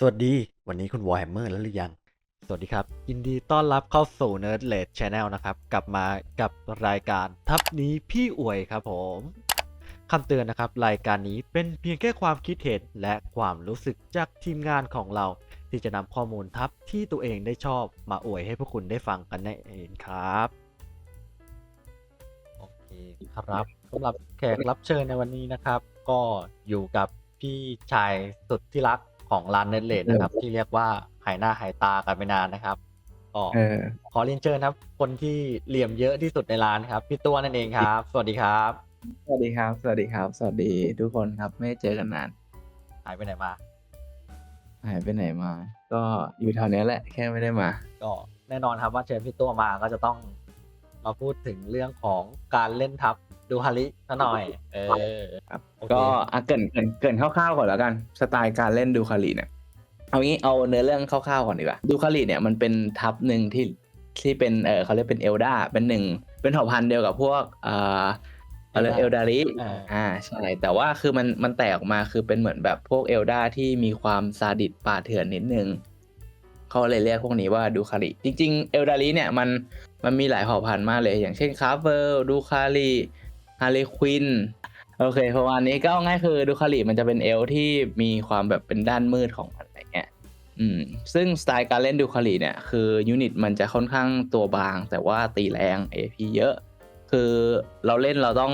สวัสดี วันนี้คุณวอ r h แฮมเมอร์แล้วหรือยัง สวัสดีครับ ยินดีต้อนรับเข้าสู่ Nerd l a d e Channel นะครับ กลับมากับรายการทับนี้พี่อวยครับผมคำเตือนนะครับ รายการนี้เป็นเพียงแค่ความคิดเห็นและความรู้สึกจากทีมงานของเรา ที่จะนำข้อมูลทับที่ตัวเองได้ชอบมาอวยให้พวกคุณได้ฟังกันนั่นเองครับโอเคครับสำหรับแขกรับเชิญในวันนี้นะครับ ก็อยู่กับพี่ชายสุดที่รัก ของร้านเน็ตเลดนะครับ ที่เรียกว่าหายหน้าหายตากันไปนานนะครับก็เออขอเรียนเชิญครับ คนที่เหลี่ยมเยอะที่สุดในร้านครับ พี่ตัวนั่นเองครับ สวัสดีครับ สวัสดีครับ สวัสดีครับ สวัสดีทุกคนครับ ไม่ได้เจอกันนาน หายไปไหนมา หายไปไหนมา ก็อยู่แถวเนี้ยแหละ แค่ไม่ได้มา ก็แน่นอนครับว่าเชิญพี่ตัวมาก็จะต้องมาพูดถึงเรื่องของการเล่นทับ ดูฮาริซะหน่อย เออ ครับโอเค ก็อะเกรินเกรินเกรินคร่าวๆก่อนแล้วกันสไตล์การเล่นดูคาริเนี่ยเอางี้เอาเนื้อเรื่องคร่าวๆก่อนดีกว่าดูคาริเนี่ยมันเป็นทับหนึ่งที่ที่เป็นเออเขาเรียกเป็นเอลดาเป็นหนึ่งเป็นเผ่าพันธุ์เดียวกับพวกเอ่อเขาเรียกเอลดาริอ่า อ่าใช่แต่ว่าคือมันมันแตกออกมาคือเป็นเหมือนแบบพวกเอลดาที่มีความซาดิสป่าเถื่อนนิดนึงเขาเลยเรียกพวกนี้ว่าดูคาริจริงๆเอลดาริเนี่ยมันมันมีหลายเผ่าพันธุ์มากเลย อย่างเช่นคาเฟลดูคาริ ฮาริควินโอเคประมาณนี้ก็เอาง่ายคือดูคาริมันจะเป็นเอลที่มีความแบบเป็นด้านมืดของมันอะไรเงี้ยอืมซึ่งสไตล์การเล่นดูคาริเนี่ยคือยูนิตมันจะค่อนข้างตัวบาง แต่ว่าตีแรง AP เยอะ คือเราเล่นเราต้อง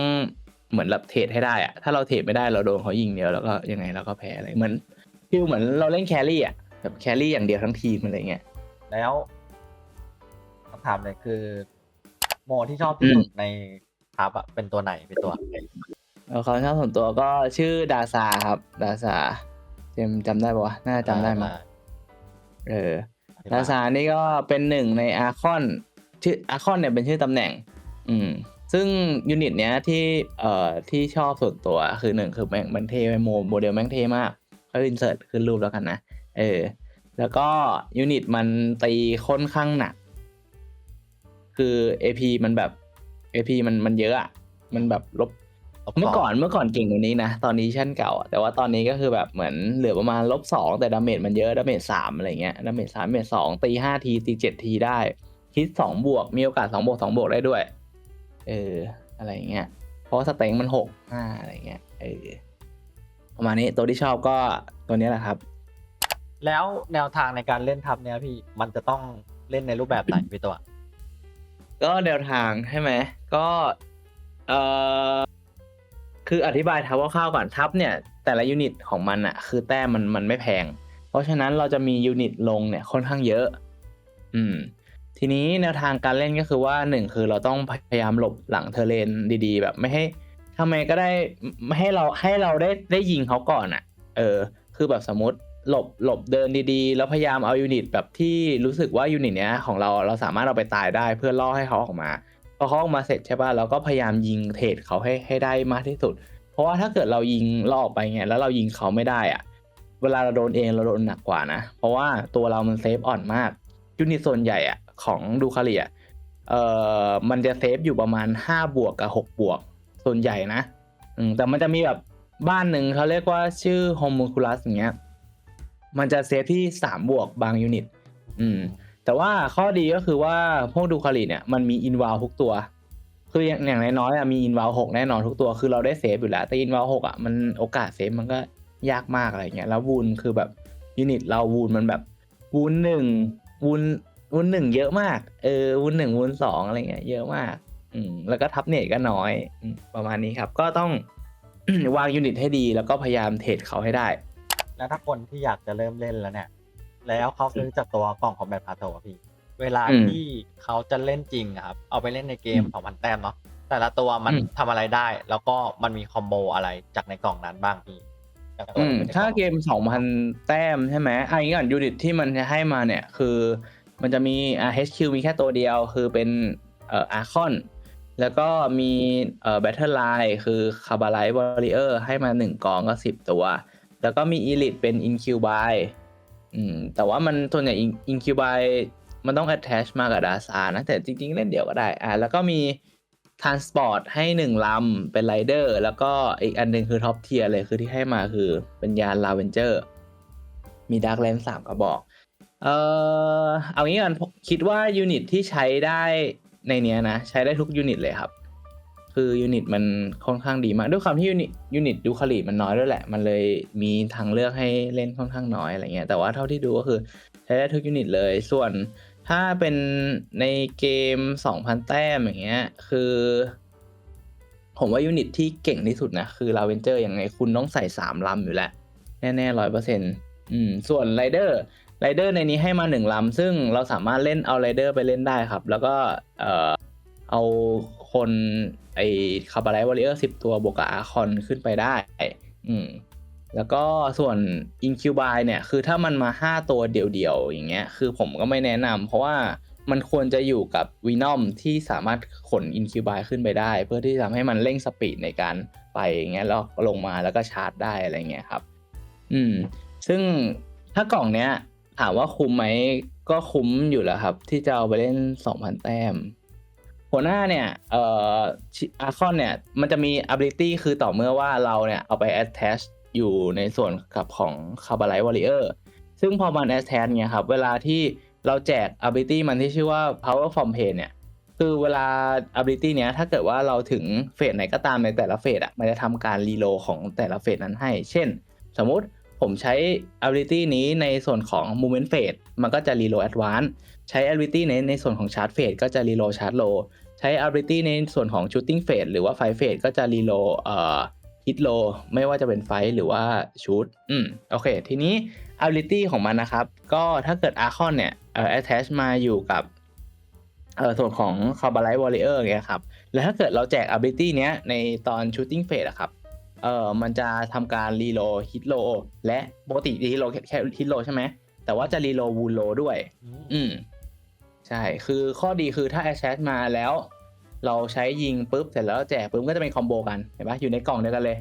เหมือนแบบเทรดให้ได้อะถ้าเราเทรดไม่ได้เราโดนเขายิงเดียวแล้วก็ยังไงเราก็แพ้อะไรเหมือนฟิลเหมือนเราเล่นแครี่อะแบบแครี่อย่างเดียวทั้งทีมอะไรเงี้ยแล้วคำถามเลยคือ โมที่ชอบที่สุดใน ทับอะเป็นตัวไหนเป็นตัวเออเขาชอบส่วนตัวก็ชื่อดาซาครับ ดาซาเจมส์จำได้ปะวะน่าจะจำได้มั้ยเออดาซานี่ก็เป็นหนึ่งในอาคอนชื่ออาคอนเนี่ยเป็นชื่อตำแหน่ง อืม ซึ่งยูนิตเนี้ยที่เอ่อที่ชอบส่วนตัวคือหนึ่งคือแม่งมันเท่โมโมเดลแม่งเท่มากเขาอินเสิร์ตขึ้นรูปแล้วกันนะเออ แล้วก็ยูนิตมันตีค่อนข้างหนัก คือ AP มันแบบ AP มันมันเยอะอะมันแบบลบเมื่อก่อนเมื่อก่อนเก่งกว่านี้นะ ตอนนี้ชั้นเก่าอะแต่ว่าตอนนี้ก็คือแบบเหมือนเหลือประมาณลบสองแต่ดาเมจมันเยอะดาเมจสามอะไรเงี้ยดาเมจสามดาเมจสองตีห้าทีตีเจ็ดทีได้ฮิตสองบวกมีโอกาสสองบวกสองบวกได้ด้วย เออ อะไรเงี้ย เพราะว่าสเต็งมันหกห้าอะไรเงี้ยเออประมาณนี้ตัวที่ชอบก็ตัวนี้แหละครับ แล้วแนวทางในการเล่นทับเนี่ยพี่มันจะต้องเล่นในรูปแบบไหนพี่ตัว ก็แนวทางใช่ไหมก็เออคืออธิบายทับคร่าวๆก่อนทับเนี่ย แต่ละยูนิตของมันอะคือแต้มมันมันไม่แพง เพราะฉะนั้นเราจะมียูนิตลงเนี่ยค่อนข้างเยอะ อืม ทีนี้แนวทางการเล่นก็คือว่าหนึ่งคือเราต้องพยายามหลบหลังเทอร์เลนดีๆ แบบไม่ให้ทำไมก็ได้ไม่ให้เราให้เราได้ได้ยิงเขาก่อนอะเออ คือแบบสมมติ หลบหลบเดินดีๆ แล้วพยายามเอายูนิตแบบที่รู้สึกว่ายูนิตเนี้ยของเราเราสามารถเอาไปตายได้เพื่อล่อให้เขาออกมาพอเขาออกมาเสร็จใช่ป่ะเราก็พยายามยิงเทรดเขาให้ให้ได้มากที่สุด เพราะว่าถ้าเกิดเรายิงล่อออกไปไงแล้วเรายิงเขาไม่ได้อะเวลาเราโดนเองเราโดนหนักกว่านะ เพราะว่าตัวเรามันเซฟอ่อนมากยูนิตส่วนใหญ่อะของดูคาเรียเอ่อมันจะเซฟอยู่ประมาณ5บวกกับ6บวกส่วนใหญ่นะแต่มันจะมีแบบบ้านหนึ่งเขาเรียกว่าชื่อ homunculus อย่างเงี้ย มันจะเซฟที่3บวกบางยูนิต อืม แต่ว่าข้อดีก็คือว่าพวกดูคาริเนี่ยมันมีอินวาลทุกตัว คืออย่างอย่างน้อยๆอะมีอินวาลหกแน่นอนทุกตัว คือเราได้เซฟอยู่แล้ว แต่อินวาลหกอะมันโอกาสเซฟมันก็ยากมากอะไรเงี้ย แล้ววูนคือแบบยูนิตเราวูนมันแบบวูนหนึ่งวูนวูนหนึ่งเยอะมาก เออวูนหนึ่งวูนสองอะไรเงี้ยเยอะมาก อืม แล้วก็ทับเนตก็น้อยอืมประมาณนี้ครับ ก็ต้องวางยูนิตให้ดีแล้วก็พยายามเทรดเขาให้ได้ แล้วถ้าคนที่อยากจะเริ่มเล่นแล้วเนี่ย แล้วเขาซื้อจากตัวกล่องของแบบพาโตอะพี่ เวลาอืมที่เขาจะเล่นจริงอะครับ เอาไปเล่นในเกมอืมของพันแต้มเนาะแต่ละตัวมันอืมทำอะไรได้ แล้วก็มันมีคอมโบอะไรจากในกล่องนั้นบ้างพี่จากตัวอืมที่อยู่ในถ้ากล่องเกม2,000แต้มใช่ไหมอันนี้ก่อนยูนิตที่มันจะให้มาเนี่ยคือมันจะมีอ่า HQ มีแค่ตัวเดียวคือเป็นเอ่ออาร์คอน แล้วก็มีเอ่อ Battle Line คือ c a b a l i t e Warrior ให้มา1กองก็10ตัว แล้วก็มี Elite เป็น Incubi อืมแต่ว่ามันส่วนใหญ่ Incubi มันต้อง attach มากับ d a s a นะ แต่จริง ๆ เล่นเดี่ยวก็ได้อ่าแล้วก็มี Transport ให้1ลำ เป็น Rider แล้วก็อีกอันหนึงคือ Top Tier เลยคือที่ให้มาคือเป็นยาน Lavenger มีดาร์กแลนสามกระบอก เอ่อเอางี้กันคิดว่ายูนิตที่ใช้ได้ในเนี้ยนะ ใช้ได้ทุกยูนิตเลยครับ คือยูนิตมันค่อนข้างดีมาก ด้วยความที่ยูนิตยูนิตดูคาลีมันน้อยด้วยแหละ มันเลยมีทางเลือกให้เล่นค่อนข้างน้อยอะไรเงี้ยแต่ว่าเท่าที่ดูก็คือใช้ได้ทุกยูนิตเลย ส่วนถ้าเป็นในเกม 2,000 แต้มอย่างเงี้ยคือ ผมว่ายูนิตที่เก่งที่สุดนะ คือลาเวนเจอร์ยังไงคุณต้องใส่ 3 ลำอยู่แล้ว แน่ๆร้อยเปอร์เซ็นต์อืมส่วนไรเดอร์ไรเดอร์ในนี้ให้มาหนึ่งลำ ซึ่งเราสามารถเล่นเอาไรเดอร์ไปเล่นได้ครับ แล้วก็เอ่อเอาคน ไอคาบาไลท์วอริเออร์สิบตัวบวกกับอาคอนขึ้นไปได้ อืมแล้วก็ส่วนอินคิวบายเนี่ย คือถ้ามันมา 5 ตัวเดี่ยวๆ อย่างเงี้ย คือผมก็ไม่แนะนำเพราะว่ามันควรจะอยู่กับวีนอมที่สามารถขนอินคิวบายขึ้นไปได้ เพื่อที่จะทำให้มันเร่งสปีดในการไปอย่างเงี้ยแล้วลงมาแล้วก็ชาร์จได้อะไรเงี้ยครับ อืม ซึ่งถ้ากล่องเนี้ยถามว่าคุ้มไหมก็คุ้มอยู่แล้วครับ ที่จะเอาไปเล่น 2,000 แต้ม หัวหน้าเนี่ยเอ่ออาคอนเนี่ยมันจะมี ability คือต่อเมื่อว่าเราเนี่ยเอาไป attach อยู่ในส่วนกับของ c a b a l i t e Warrior ซึ่งพอมัน attach เนี่ยครับ เวลาที่เราแจก ability มันที่ชื่อว่า power from pain เนี่ย คือเวลา ability เนี้ยถ้าเกิดว่าเราถึงเฟสไหนก็ตามในแต่ละเฟสอะมันจะทำการรีโลของแต่ละเฟสนั้นให้ เช่น สมมุติผมใช้ ability นี้ในส่วนของ movement phase มันก็จะ reload advance ใช้ ability ในในส่วนของ charge phase ก็จะ reload charge low ใช้ ability ในส่วนของ shooting phase หรือว่า fight phase ก็จะ reload เอ่อ hit low ไม่ว่าจะเป็น fight หรือว่า shoot อืมโอเค ทีนี้ ability ของมันนะครับ ก็ถ้าเกิด Archon เนี่ยเอ่อ attach มาอยู่กับเอ่อส่วนของ c a b a l i t e Warrior เงี้ยครับ แล้วถ้าเกิดเราแจก ability เนี้ยในตอน shooting phase อะครับเอ่อมันจะทำการรีโหลดฮิตโลและปกติรีโหลดแค่ฮิตโลใช่ไหมแต่ว่าจะรีโหลดวูลโลด้วย อืมใช่ คือข้อดีคือถ้า attach มาแล้ว เราใช้ยิงปุ๊บ เสร็จแล้วแจกปุ๊บก็จะเป็นคอมโบกัน เห็นปะอยู่ในกล่องเดียวกันเลย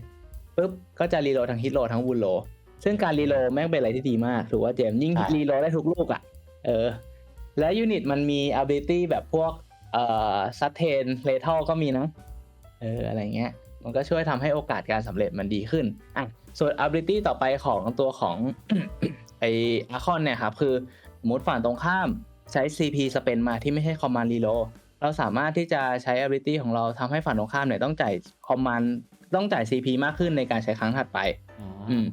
ปุ๊บ ก็จะรีโหลดทั้งฮิตโลทั้งวูลโลซึ่งการรีโหลดแม่งเป็นอะไรที่ดีมากถือว่าเจมยิ่งรีโหลดได้ทุกลูกอะ เออ และยูนิตมันมี ability แบบพวกเอ่อซัตเทนเลทอลก็มีนะเอออะไรเงี้ย มันก็ช่วยทำให้โอกาสการสำเร็จมันดีขึ้นอะส่วน ability ต่อไปของตัวของไออาคอนเนี่ยครับคือสมมติฝั่งตรงข้าม ใช้ CP spend มาที่ไม่ใช่ command reload เราสามารถที่จะใช้ ability ของเราทำให้ฝั่งตรงข้ามเนี่ยต้องจ่าย command ต้องจ่าย CP มากขึ้นในการใช้ครั้งถัดไปอืม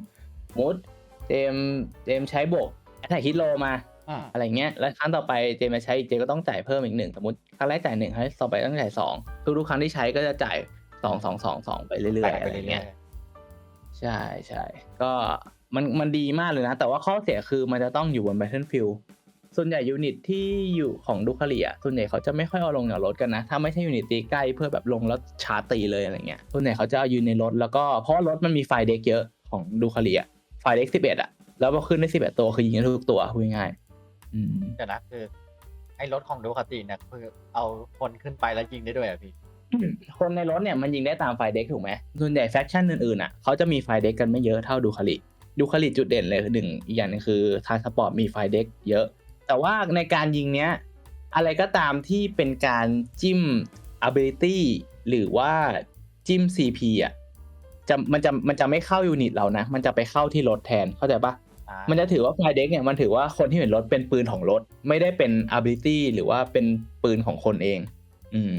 สมมติเจมส์เจมส์ใช้บวก attack hit low มาอ่าอะไรเงี้ย แล้วครั้งต่อไปเจมาใช้อีกเจก็ต้องจ่ายเพิ่มอีกหนึ่งสมมติครั้งแรกจ่ายหนึ่งครั้งต่อไปต้องจ่ายสองทุกๆครั้งที่ใช้ก็จะจ่ายสองสองสองสองไปเรื่อยแปะๆไปอะไรเรื่เงี้อยยใช่ใช่ก็มันมันดีมากเลยนะ แต่ว่าข้อเสียคือมันจะต้องอยู่บน Battlefield ส่วนใหญ่ยูนิตที่อยู่ของดูคารีอะส่วนใหญ่เขาจะไม่ค่อยเอาลงจากรถกันนะ ถ้าไม่ใช่ยูนิตตีใกล้เพื่อแบบลงแล้วชาร์จตีเลยอะไรเงี้ยส่วนใหญ่เขาจะเอายืนในรถแล้วก็เพราะว่ารถมันมีไฟเด็กเยอะของดูคารีอะไฟเด็กสิบเอ็ดอะแล้วพอขึ้นได้สิบเอ็ดตัวคือยิงได้ทุกตัวพูดง่ายๆอืมๆเดี๋ยวนะคือไอ้รถของดูคาติเนี่ยคือเอาคนขึ้นไปแล้วยิงได้ด้วยเหรอะพี่คนในรถเนี่ยมันยิงได้ตามไฟเด็กถูกไหมส่วนใหญ่แฟคชั่นอื่นๆอะเขาจะมีไฟเด็กกันไม่เยอะเท่าดูคาริดูคาริจุดเด่นเลยคือหนึ่งอีกอย่างหนึงคือทางสปอร์ตมีไฟเด็กเยอะ แต่ว่าในการยิงเนี้ย อะไรก็ตามที่เป็นการจิ้ม ability หรือว่าจิ้ม CP อะจะมันจะมันจะไม่เข้ายูนิตเรานะ มันจะไปเข้าที่รถแทนเข้าใจปะอ่ามันจะถือว่าไฟเด็กเนี่ยมันถือว่าคนที่เห็นรถเป็นปืนของรถ ไม่ได้เป็น ability หรือว่าเป็นปืนของคนเอง อืม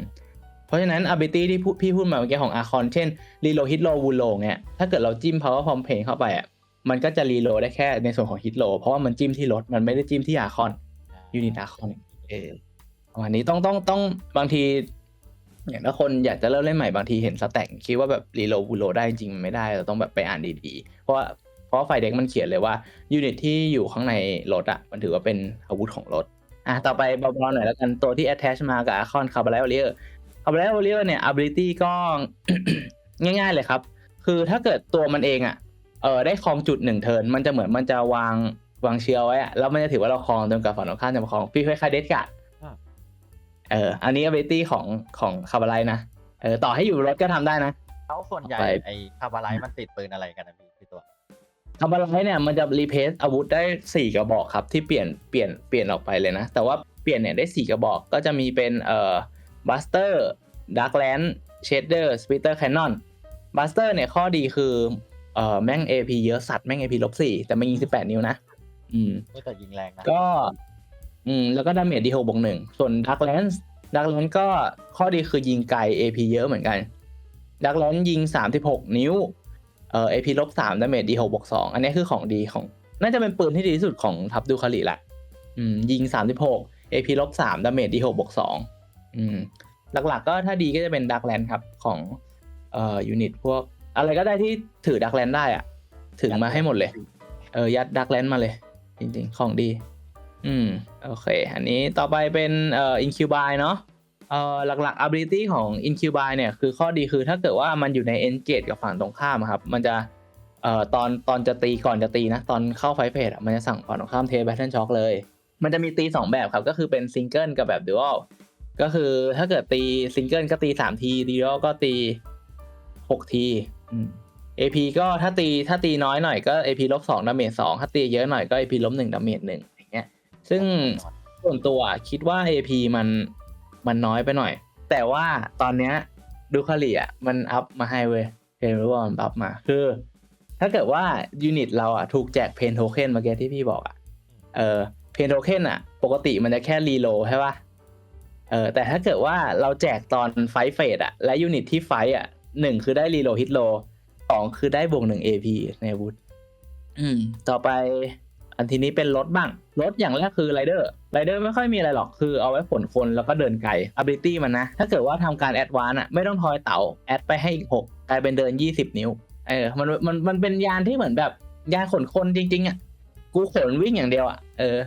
เพราะฉะนั้น ability ที่พูพี่พูดมาเมื่อกี้ของอาคอนเช่น reload hit low wound low เนี่ยถ้าเกิดเราจิ้ม power from pain เข้าไปอะ มันก็จะ reload ได้แค่ในส่วนของ hit low เพราะว่ามันจิ้มที่รถมันไม่ได้จิ้มที่อาคอนยูนิตอาคอนเออประมาณนี้ต้องต้องต้องบางที อย่างถ้าคนอยากจะเริ่มเล่นใหม่บางทีเห็นสแต็กคิดว่าแบบ reload wound low ได้จริงๆมันไม่ได้เราต้องแบบไปอ่านดีๆ เพราะว่าเพราะว่าไฟเด็กมันเขียนเลยว่ายูนิตที่อยู่ข้างในรถอะมันถือว่าเป็นอาวุธของรถอะต่อไปเบาๆหน่อยแล้วกันตัวที่ attach มากับ Archon c a b a l i t e Warrior c a b a l i t e Warrior เนี่ย ability ก็ง่ายๆเลยครับ คือถ้าเกิดตัวมันเองอะ เออได้ครองจุดหนึ่งเทิร์นมันจะเหมือนมันจะวางวางเชียร์ไว้อะแล้วมันจะถือว่าเราครองจนกับฝั่งตรงข้ามจะมาครองพี่คล้ายๆเดสการ์ดอ่าเออ อันนี้ ability ของของคาบาไลนะเออต่อให้อยู่รถก็ทำได้นะแล้วส่วนใหญ่ไปไอ้คาบาไลท์มันติดปืนอะไรกันนะพี่พี่ตัวคาบาไลเนี่ยมันจะรีเพสอาวุธได้สี่กระบอกครับที่เปลี่ยนเปลี่ยนเปลี่ยนออกไปเลยนะ แต่ว่าเปลี่ยนเนี่ยได้สี่กระบอกก็จะมีเป็นเอ่อบัสเตอร์ดักแลนเชดเดอร์สปิเตอร์แคนนอนบัสเตอร์เนี่ยข้อดีคือ เอ่อแม่ง AP เยอะสัตว์แม่ง AP ลบสี่แต่มันยิงสิบแปดนิ้วนะ อืมไม่แต่ยิงแรงนะก็ อืม แล้วก็ดาเมจดีหกบวกหนึ่งส่วนดักแลนส์ดักแลนส์ก็ข้อดีคือยิงไกล AP เยอะเหมือนกันดักแลนส์ยิงสามสิบหกนิ้ว เอ่อ AP ลบสามดาเมจดีหกบวกสองอันนี้คือของดีของ น่าจะเป็นปืนที่ดีที่สุดของทัพดูคาริแหละ อืม ยิงสามสิบหก AP ลบสามดาเมจดีหกบวกสองอืม หลักๆ ก็ถ้าดีก็จะเป็นดักแลนด์ครับของเอ่อยูนิตพวก อะไรก็ได้ที่ถือดักแลนด์ได้อะถึงมาให้หมดเลย เออ ยัดดักแลนด์มาเลย จริงๆ ของดี อืม โอเค อันนี้ต่อไปเป็นเอ่อ incubine เนาะเอ่อหลักๆ ability ของ incubine เนี่ยคือข้อดีคือถ้าเกิดว่ามันอยู่ใน engage กับฝั่งตรงข้ามอะครับ มันจะเอ่อตอนตอนจะตีก่อนจะตีนะ ตอนเข้าไฟเฟสอะมันจะสั่งฝั่งตรงข้ามเทแบทเทิลช็อคเลย มันจะมีตี 2 แบบครับ ก็คือเป็นซิงเกิลกับแบบ dual ก็คือถ้าเกิดตีซิงเกิลก็ตี 3 ทีดี dual ก็ตี 6 ที เอืม AP ก็ถ้าตีถ้าตีน้อยหน่อยก็ AP ลบสองดาเมจสองถ้าตีเยอะหน่อยก็ AP ลบหนึ่งดาเมจหนึ่งอย่างเงี้ย ซึ่งส่วนตัวคิดว่า AP มันมันน้อยไปหน่อย แต่ว่าตอนเนี้ยดูคาริอะมันอัพมาให้เว้ยเพนรู้ว่ามันอัพมาคือ ถ้าเกิดว่ายูนิตเราอะถูกแจกเพนโทเค็นเมื่อกี้ที่พี่บอกอะเออเพนโทเค็นอะ ปกติมันจะแค่รีโลใช่ป่ะเออแต่ถ้าเกิดว่าเราแจกตอนไฟเฟสอะและยูนิตที่ไฟอะ หนึ่งคือได้รีโหลดฮิตโลสองคือได้บวกหนึ่ง AP ในอาวุธอืม ต่อไป อันทีนี้เป็นรถบ้างรถอย่างแรกคือไรเดอร์ไรเดอร์ไม่ค่อยมีอะไรหรอกคือเอาไว้ขนคนแล้วก็เดินไกล ability มันนะ ถ้าเกิดว่าทำการแอดวานอะไม่ต้องทอยเต่าแอดไปให้อีกหกกลายเป็นเดิน20นิ้วเออมันมันมันเป็นยานที่เหมือนแบบยานขนคนจริง ๆอะกูขนวิ่งอย่างเดียวอะเออ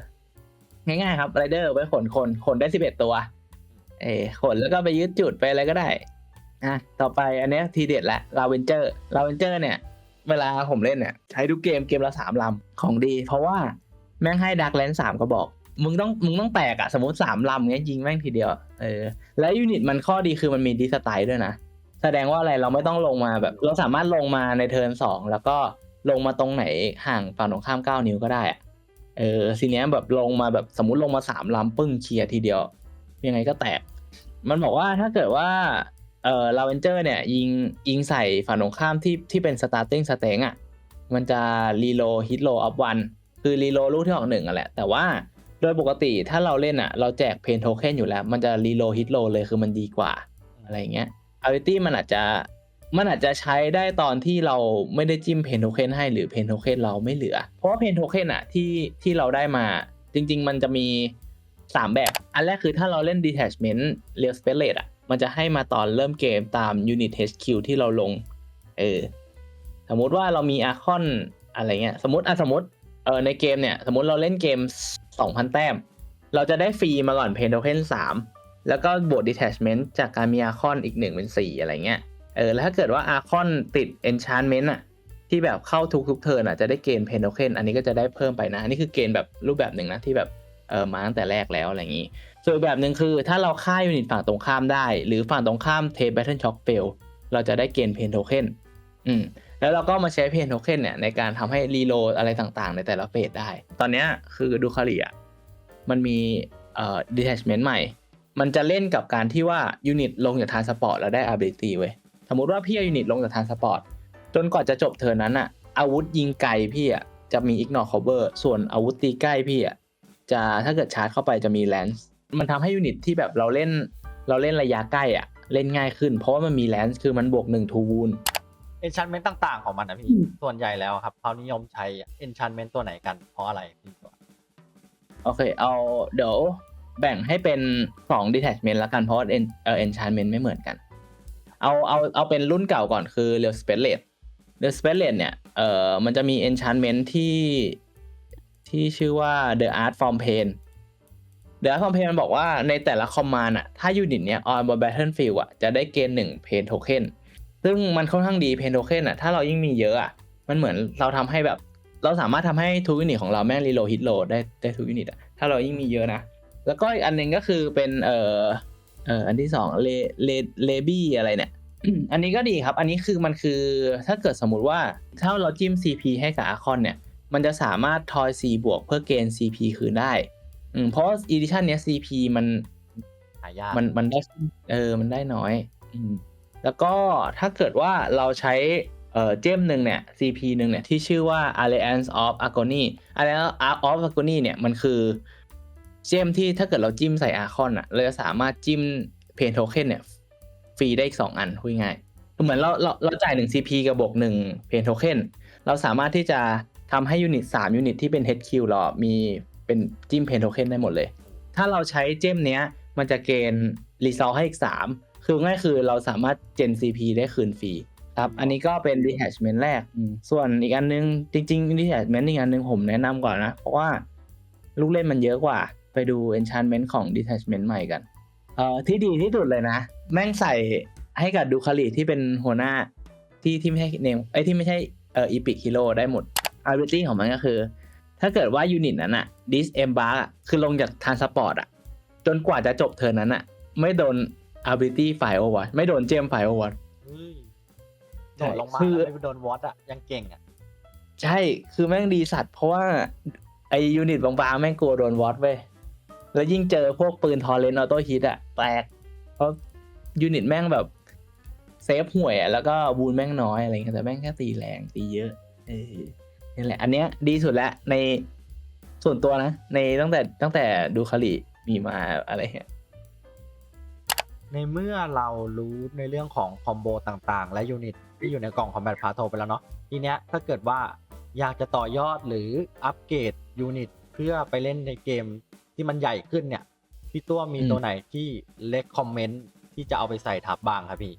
ง่ายๆครับไรเดอร์ไว้ขนคนขนได้11ตัว เออขนแล้วก็ไปยึดจุดไปอะไรก็ได้ อะต่อไปอันเนี้ยทีเด็ดแหละลาเวนเจอร์ลาเวนเจอร์เนี่ย เวลาผมเล่นเนี่ย ใช้ทุกเกมเกมละสามลำของดี เพราะว่าแม่งให้ดักแลนสามก็บอก มึงต้องมึงต้องแตกอะสมมติสามลำเงี้ยยิงแม่งทีเดียวเออและยูนิตมันข้อดีคือมันมีดิสไตล์ด้วยนะแสดงว่าอะไรเราไม่ต้องลงมาแบบ เราสามารถลงมาในเทิร์นสองแล้วก็ลงมาตรงไหนห่างฝั่งตรงข้ามเก้านิ้วก็ได้อะเออทีเนี้ยแบบลงมาแบบสมมติลงมาสามลำปึ้งเคลียร์ทีเดียว ยังไงก็แตก มันบอกว่าถ้าเกิดว่า เอ่อลาเวนเจอร์เนี่ย ยิงยิงใส่ฝั่งตรงข้ามที่ที่เป็นสตาร์ติ้งสเต็งอะมันจะรีโลฮิตโลอัพวันคือรีโลลูกที่ออกหนึ่งอะแหละ แต่ว่าโดยปกติถ้าเราเล่นอะ เราแจกเพนโทเค็นอยู่แล้ว มันจะรีโลฮิตโลเลยคือมันดีกว่า อะไรเงี้ยอาริตี้มันอาจจะมันอาจจะใช้ได้ตอนที่เราไม่ได้จิ้มเพนโทเค็นให้หรือเพนโทเค็นเราไม่เหลือ เพราะว่าเพนโทเค็นอะที่ที่เราได้มาจริง ๆ มันจะมี 3 แบบ อันแรกคือถ้าเราเล่น detachment real space rate อะ มันจะให้มาตอนเริ่มเกมตาม unit HQ ที่เราลง เออ สมมุติว่าเรามีอาคอนอะไรเงี้ย สมมติอะสมมติ เออในเกมเนี่ย สมมติเราเล่นเกม 2,000 แต้ม เราจะได้ฟรีมาก่อนเพนโทเค็น3แล้วก็บวก detachment จากการมีอาคอนอีก1เป็น4อะไรเงี้ย เออ แล้วถ้าเกิดว่าอาคอนติด enchantment อะที่แบบเข้าทุกทุกเทิร์นอะจะได้เกณฑ์เพนโทเคนอันนี้ก็จะได้เพิ่มไปนะอันนี้คือเกณฑ์แบบรูปแบบหนึ่งนะที่แบบเออมาตั้งแต่แรกแล้วอะไรอย่างนี้ ส่วนแบบหนึ่งคือถ้าเราฆ่ายูนิตฝั่งตรงข้ามได้ หรือฝั่งตรงข้ามเทปแบทเทิลช็อคเฟลเราจะได้เกณฑ์เพนโทเค็นอืมแล้วเราก็มาใช้เพนโทเค็นเนี่ยในการทำให้รีโหลดอะไรต่างๆ ในแต่ละเฟสได้ ตอนเนี้ยคือดูคาริอะมันมีเอ่อ detachment ใหม่ มันจะเล่นกับการที่ว่ายูนิตลงจากทานสปอร์ตแล้วได้ ability เว้ย สมมติว่าพี่ยูนิตลงจากทานสปอร์ตจนกว่าจะจบเทิร์นนั้นอะอาวุธยิงไกลพี่อะจะมี ignore cover ส่วนอาวุธตีใกล้พี่อะจะถ้าเกิดชาร์จเข้าไปจะมี lance มันทำให้ยูนิตที่แบบเราเล่นเราเล่นระยะใกล้อะ เล่นง่ายขึ้น เพราะว่ามันมี lance คือมันบวก1 to wound เอนชันเมนต์ต่าง ๆ ของมันนะพี่อืมส่วนใหญ่แล้วครับเขานิยมใช้เอนชันเมนต์ตัวไหนกัน เพราะอะไรพี่ตัวโอเค เอาเดี๋ยวแบ่งให้เป็น2 detachment ละกันเพราะว่า en เอ่อ enchantment ไม่เหมือนกัน เอาเอาเอาเป็นรุ่นเก่าก่อนคือ real space rate real space rate เนี่ยเอ่อมันจะมี enchantment ที่ที่ชื่อว่า the art from pain the art from pain มันบอกว่าในแต่ละคอมมานด์อะถ้ายูนิตเนี้ย on บน battlefield อะจะได้เกณฑ์หนึ่ง pain token ซึ่งมันค่อนข้างดี pain token อะถ้าเรายิ่งมีเยอะอะมันเหมือนเราทำให้แบบ เราสามารถทำให้ทุกยูนิตของเราแม่งรีโหลดฮิตโหลดได้ได้ทุกยูนิตอะถ้าเรายิ่งมีเยอะนะ แล้วก็อีกอันหนึ่งก็คือเป็นเอ่อเอ่ออันที่สองเลเลเลบี้อะไรเนี่ยอันนี้ก็ดีครับ อันนี้คือมันคือถ้าเกิดสมมุติว่าถ้าเราจิ้ม CP ให้กับอาคอนเนี่ย มันจะสามารถทอย C บวกเพื่อเกณฑ์ CP คืนได้ อืมเพราะอีดิชันเนี้ย CP มันหายากมันมันได้เออมันได้น้อย อืมแล้วก็ถ้าเกิดว่าเราใช้เอ่อเจมหนึ่งเนี่ย CP หนึ่งเนี่ยที่ชื่อว่า Alliance of Agony Alliance of Agony เนี่ยมันคือเจมที่ถ้าเกิดเราจิ้มใส่อาคอนอะ เราจะสามารถจิ้มเพนโทเค็นเนี่ย ฟรีได้อีก2อันพูดง่ายๆเหมือนเราเราเราจ่าย1 CP กับบวก1เพนโทเค็นเราสามารถที่จะทำให้ยูนิต3ยูนิตที่เป็น HQ เราอะมี เป็นจิ้มเพนโทเค็นได้หมดเลย ถ้าเราใช้เจมเนี้ย มันจะเกณฑ์รีซอลให้อีก 3 คือง่ายคือเราสามารถเจน CP ได้คืนฟรีครับ อันนี้ก็เป็น detachment แรกอืมส่วนอีกอันนึง จริงๆ detachment อีกอันนึงผมแนะนำก่อนนะ เพราะว่าลูกเล่นมันเยอะกว่า ไปดู enchantment ของ detachment ใหม่กัน เอ่อ ที่ดีที่สุดเลยนะ แม่งใส่ให้กับดูคาริที่เป็นหัวหน้าที่ที่ไม่ใช่เนมไอ้ยที่ไม่ใช่เอ่ออีพิกฮีโร่ได้หมด ability ของมันก็คือ ถ้าเกิดว่ายูนิตนั้นอะ disembark อะคือลงจากทานสปอร์ตอะจนกว่าจะจบเทิร์นนั้นอะไม่โดน ability fire over ไม่โดนเจม fire over เฮ้ยใช่โดดลงมาคือแล้วไม่โดนวอตอะยังเก่งอะใช่คือแม่งดีสัตว์เพราะว่าไอยูนิตบางๆแม่งกลัวโดนวอตเว้ยแล้วยิ่งเจอพวกปืนทอร์เรนออโต้ฮิตอะแตกเพราะยูนิตแม่งแบบเซฟห่วยอะแล้วก็บูนแม่งน้อยอะไรเงี้ยแต่แม่งแค่ตีแรงตีเยอะเออ นี่แหละ อันเนี้ยดีสุดแล้วในส่วนตัวนะ ในตั้งแต่ตั้งแต่ดูคาริมีมาอะไรเงี้ยในเมื่อเรารู้ในเรื่องของคอมโบต่างๆ และยูนิตที่อยู่ในกล่องคอมแบทพาโทไปแล้วเนาะทีเนี้ยถ้าเกิดว่าอยากจะต่อยอดหรืออัปเกรดยูนิตเพื่อไปเล่นในเกมที่มันใหญ่ขึ้นเนี่ย พี่ตัวมีอืมตัวไหนที่เล c คอมเมนต์ที่จะเอาไปใส่ทับบ้างครับพี่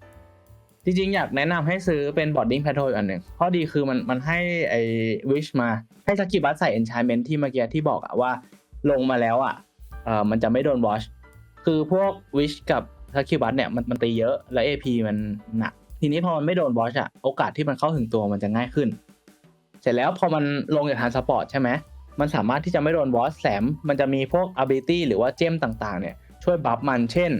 จริงๆ อยากแนะนำให้ซื้อเป็น boarding patrol อีกอันหนึ่งข้อดีคือมันมันให้ไอ้ wish มาให้สกิบัสใส่ enchantment ที่เมื่อกี้ที่บอกอะว่าลงมาแล้วอะเอ่อมันจะไม่โดน wash คือพวก wish กับสกิบัสเนี่ยมันมันตีเยอะและ AP มันหนักทีนี้พอมันไม่โดน wash อะโอกาสที่มันเข้าถึงตัวมันจะง่ายขึ้น เสร็จแล้วพอมันลงจากทางสปอร์ตใช่ไหมมันสามารถที่จะไม่โดน wash แสมมันจะมีพวก ability หรือว่าเจมต่างๆเนี่ยช่วยบัฟมันเช่น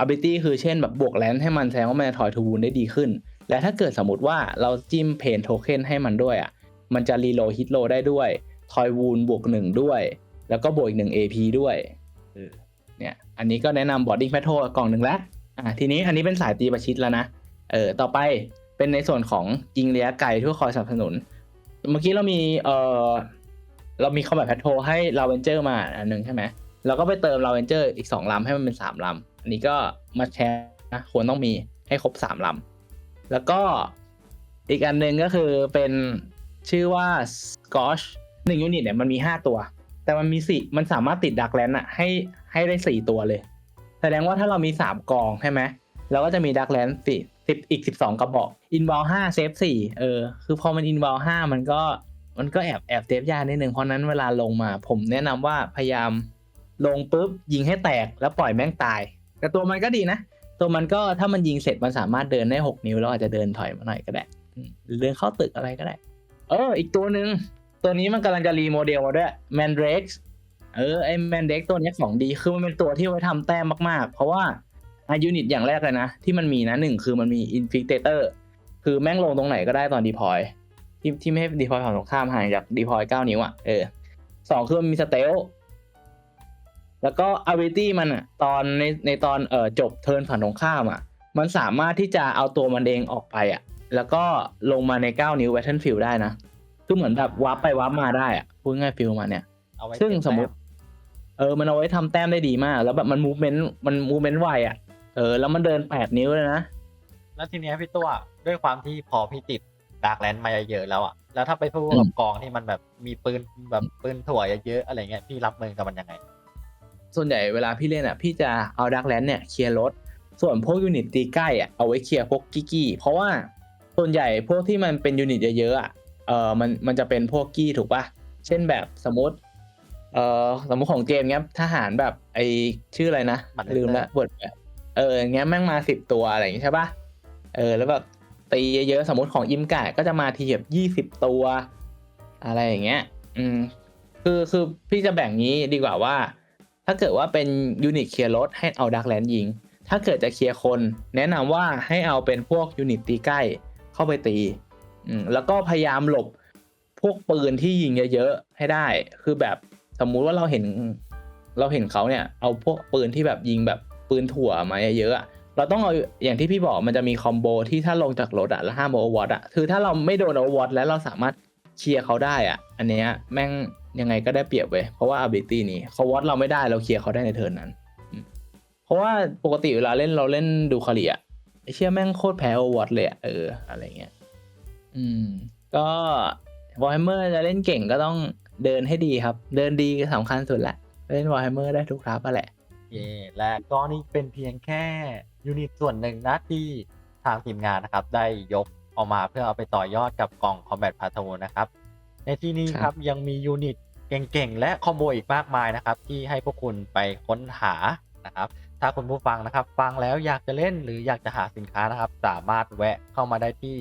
ability คือเช่นแบบบวกแลนให้มันแสดงว่ามันจะถอยทูบูนได้ดีขึ้น และถ้าเกิดสมมติว่าเราจิ้มเพนโทเค็นให้มันด้วยอะมันจะรีโหลดฮิตโลได้ด้วยทอยวูนบวกหนึ่งด้วย แล้วก็บวกอีกหนึ่ง AP ด้วยเออเนี่ยอันนี้ก็แนะนำบอร์ดิ้งแพทโทกล่องหนึ่งแล้วอะทีนี้อันนี้เป็นสายตีประชิดแล้วนะเออต่อไปเป็นในส่วนของยิงระยะไกลที่คอยสนับสนุน เมื่อกี้เรามีเออเรามีคอมแบทแพทโทให้ลาเวนเจอร์มาอันหนึ่งใช่ไหมเราก็ไปเติมลาเวนเจอร์อีก2ลำให้มันเป็น3ลำ อันนี้ก็มาแชร์นะควรต้องมีให้ครบ3ลำแล้วก็อีกอันหนึ่งก็คือเป็นชื่อว่า Scotch หนึ่งยูนิตเนี่ยมันมี5ตัว แต่มันมีสี่มันสามารถติดดักแลนอะให้ให้ได้4ตัวเลย แสดงว่าถ้าเรามี3กองใช่ไหมเราก็จะมีดักแลนสี่สิบอีก12กระบอกอินวอลห้าเซฟสี่เออ คือพอมันอินวอลห้ามันก็มันก็แอบแอบเซฟยากนิดนึงเพราะนั้นเวลาลงมา ผมแนะนำว่าพยายามลงปุ๊บยิงให้แตกแล้วปล่อยแม่งตาย แต่ตัวมันก็ดีนะ ตัวมันก็ถ้ามันยิงเสร็จมันสามารถเดินได้6นิ้วแล้วอาจจะเดินถอยมาหน่อยก็ได้หรือเดินเข้าตึกอะไรก็ได้ เออ อีกตัวหนึ่งตัวนี้มันกำลังจะรีโมเดลมาด้วย m a n d r a x เออไอ m a n d r a x ตัวนี้ของดีคือมันเป็นตัวที่ไว้ทำแต้มมากๆ เพราะว่าอายูนิตอย่างแรกเลยนะ ที่มันมีนะหนึ่งคือมันมี Infiltrator คือแม่งลงตรงไหนก็ได้ตอนดีพอยที่ที่ไม่ให้ดีพอยฝั่งตรงข้ามห่างจากดีพอย9นิ้วอะเออสองคือมันมีสเตล แล้วก็ ability มันอะตอนในในตอนเอ่อจบเทิร์นฝั่งตรงข้ามอะมันสามารถที่จะเอาตัวมันเองออกไปอะแล้วก็ลงมาใน 9 นิ้ว Battlefield ได้นะ คือเหมือนแบบวาร์ปไปวาร์ปมาได้อะพูดง่ายฟิลมาเนี่ยเอาไว้ซึ่งเก็บสมมุติแต้เออมันเอาไว้ทำแต้มได้ดีมาก แล้วแบบมัน movement มัน movement ไวอะเออแล้วมันเดิน 8 นิ้วเลยนะ แล้วทีเนี้ยพี่ตัวด้วยความที่พอพี่ติดดาร์กแลนด์มาเยอะๆแล้วอะแล้วถ้าไปพูดอืมกับกองที่มันแบบมีปืนแบบปืนถั่วเยอะๆอะไรเงี้ยพี่รับมือกับมันยังไง ส่วนใหญ่เวลาพี่เล่นอะพี่จะเอาดักแลนเนี่ยเคลียร์รถ ส่วนพวกยูนิตตีใกล้อะเอาไว้เคลียร์พวกกี้กี้เพราะว่าส่วนใหญ่พวกที่มันเป็นยูนิตเยอะๆอะเออมันมันจะเป็นพวกกี้ถูกปะเช่นแบบสมมติเออสมมติของเจมส์เงี้ยทหารแบบไอชื่ออะไรนะบัตรลืมละบทเอออย่างเงี้ยแม่งมาสิบตัวอะไรอย่างงี้ใช่ปะเออแล้วแบบตีเยอะๆสมมติของอิมกาก็จะมาทีแบบยี่สิบตัว อะไรอย่างเงี้ย อืมคือคือพี่จะแบ่งงี้ดีกว่าว่าถ้าเกิดว่าเป็นยูนิตเคลียร์รถให้เอาดักแลนยิง ถ้าเกิดจะเคลียร์คน แนะนำว่าให้เอาเป็นพวกยูนิตตีใกล้เข้าไปตีอืมแล้วก็พยายามหลบพวกปืนที่ยิงเยอะๆให้ได้ คือแบบสมมุติว่าเราเห็นเราเห็นเขาเนี่ย เอาพวกปืนที่แบบยิงแบบปืนถั่วมาเยอะๆเราต้องเอาอย่างที่พี่บอกมันจะมีคอมโบที่ถ้าลงจากรถอะแล้วห้ามโอเวอร์วอตอะคือถ้าเราไม่โดนโอเวอร์วอตแล้วเราสามารถเคลียร์เขาได้อะอันเนี้ยแม่ง ยังไงก็ได้เปรียบเว้ยเพราะว่า ability นี้เขาวอตเราไม่ได้เราเคลียร์เขาได้ในเทิร์นนั้นอืมเพราะว่าปกติเวลาเล่นเราเล่นดูคาริอะไอเชี่ยแม่งโคตรแพ้โอเวอร์วอตเลยอะเอออะไรเงี้ยอืม ก็วอ r ์ a เมอร์จะเล่นเก่งก็ต้องเดินให้ดีครับ เดินดีก็สำคัญสุดแหละ เล่นวอ r ์ a เมอร์ได้ทุกทับอะแหละเย่และก็นี่เป็นเพียงแค่ยูนิตส่วนหนึ่งนะที่ทางทีมงานนะครับ ได้ยกเออกมาเพื่อเอาไปต่อยอดกับกล่อง Combat p a t r o l นะครับ ในที่นี้ครับครับยังมียูนิต เก่งๆ และคอมโบอีกมากมายนะครับ ที่ให้พวกคุณไปค้นหานะครับ ถ้าคุณผู้ฟังนะครับ ฟังแล้วอยากจะเล่นหรืออยากจะหาสินค้านะครับ สามารถแวะเข้ามาได้ที่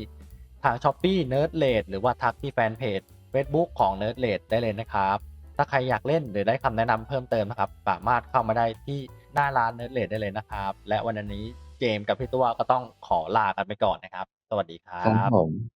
ทาง s h อ p e e n e r d l a d e หรือว่าทักที่แฟนเพจ Facebook ของ n e r d l a d e ได้เลยนะครับ ถ้าใครอยากเล่นหรือได้คำแนะนำเพิ่มเติมนะครับ สามารถเข้ามาได้ที่หน้าร้าน n e r d l a d e ได้เลยนะครับ และวันนี้เจมกับพี่ตัวก็ต้องขอลากันไปก่อนนะครับ สวัสดีครับ